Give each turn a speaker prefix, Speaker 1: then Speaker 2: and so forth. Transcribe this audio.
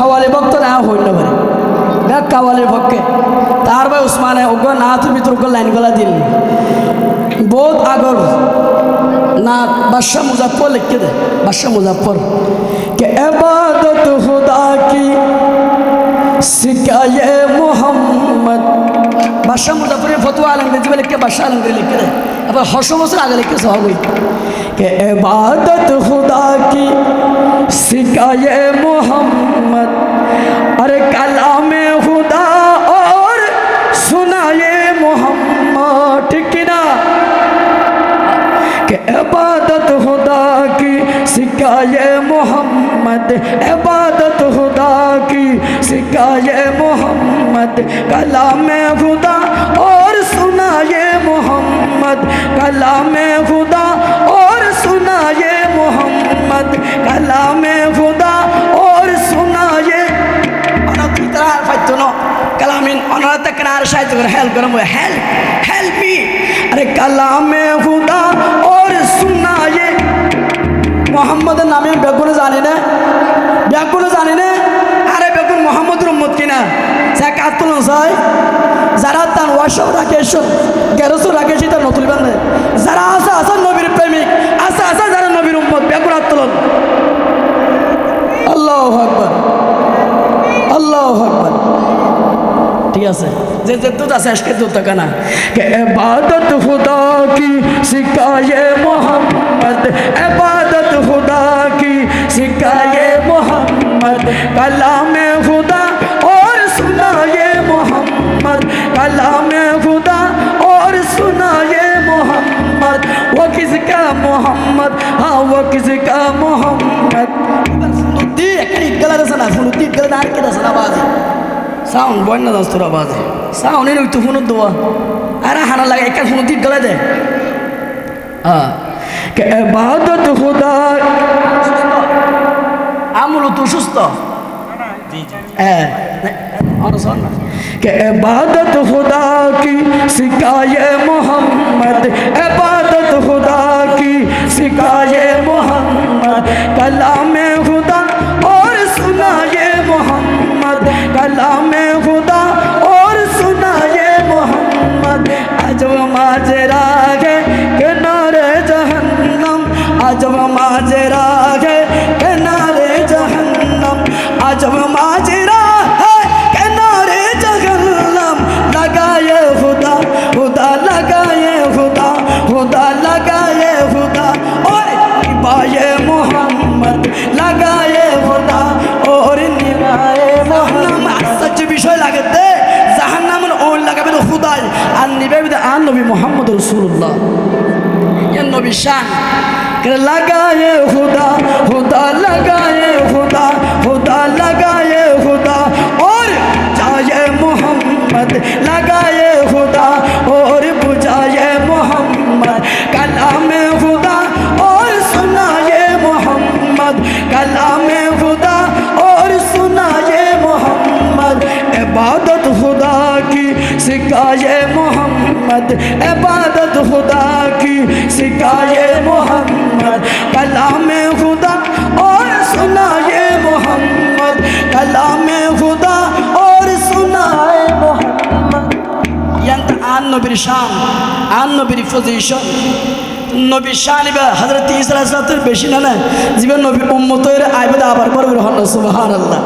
Speaker 1: খাওয়ালে ভক্ত না হইল পারে ব্যাগ খাওয়ালের পক্ষে। তার ভাই উসমানে, ওগ না, তুমি তোর লাইনগুলা দিল। বহুত আগর না, বাদশাহ মুজাফর লিখে দে, বাদশাহ মুজাফর কে এবাদত খুদা কি সিকায়ে মোহাম্মদ? বাদশাহ মুজাফরের ফতুয়া আলমগীর লিখে বাদশাহ আলমগীর লিখে দেয় এবার হর্ষ বছর আগে লিখতেছে হবে কে এবাদত খুদা কি শিকায়ে মোহাম্মদ, আরে কালামে খুদা ওর সুনায়ে মোহাম্মদ, ঠিক কিনা কে এবাদত খুদা কি শিকায়ে মোহাম্মদ এবাদত খুদা কি শিকায়ে মোহাম্মদ, কালামে খুদা मोहम्मद कला में खुदा और सुना ये मोहम्मद कला में खुदा और सुना ये कलामिन अनत करार शायद हेल्प करो हेल्प हेल्प मी अरे कला में যারা তার ওয়াসব রাখে এসব গেরস রাখে সেটা নতুন বান্ধে যারা আছে আছে নবীর প্রেমিক আছে আছে যারা নবীর উম্মত বেগুন আত্মলন আল্লাহ আকবর আল্লাহ আকবর ঠিক আছে যে যে দুধ আছে আজকে দুধ টাকা না কে ইবাদত খুদা কি সিকায়ে মোহাম্মদ ইবাদত খুদা কি সিকায়ে মোহাম্মদ কালামে খুদা और सुनाए मोहम्मद कलामे وكزكا محمد ها وكزكا محمد সুনুদ্দি এখানে ইটগালা আছে না সুনুদ্দি ইটগালা আর কেটা আছে না বাজে সাউন্ড বয় না দাস তোরা বাজে সাউন্ড এনে তো ফোন দেওয়া আরে হানা লাগে একটা সুনুদ্দি ইটগালা দে। হ্যাঁ এবাদত খোদা আমল তো সুস্থ হ্যাঁ। عبادت خدا کی سکھائے محمد अजब माजरा है किनारे जहन्नम लगाए खुदा खुदा लगाए खुदा खुदा लगाए खुदा और निभाए मोहम्मद लगाए खुदा और निभाए मोहम्मद सच বিষয় লাগাতে জাহান্নামের ওর লাগাবে খুদাই আর নিবে আর নবী মোহাম্মদ রসুল্লাহ ये नबी शान कर लगाए खुदा खुदा लगाए खुदा खुदा लगाए عبادت خدا کی سکھائے محمد کلام خدا اور سنائے محمد کلام خدا اور سنائے محمد ینت آن نو بری شان آن نو بری فوزیشن نو بری شانی بے نبیر فضیشن নবী শাহিবা হজরত ইসরা বেশি না না জীবন নবী آئی আইবাদ আবার করবে برحان سبحان اللہ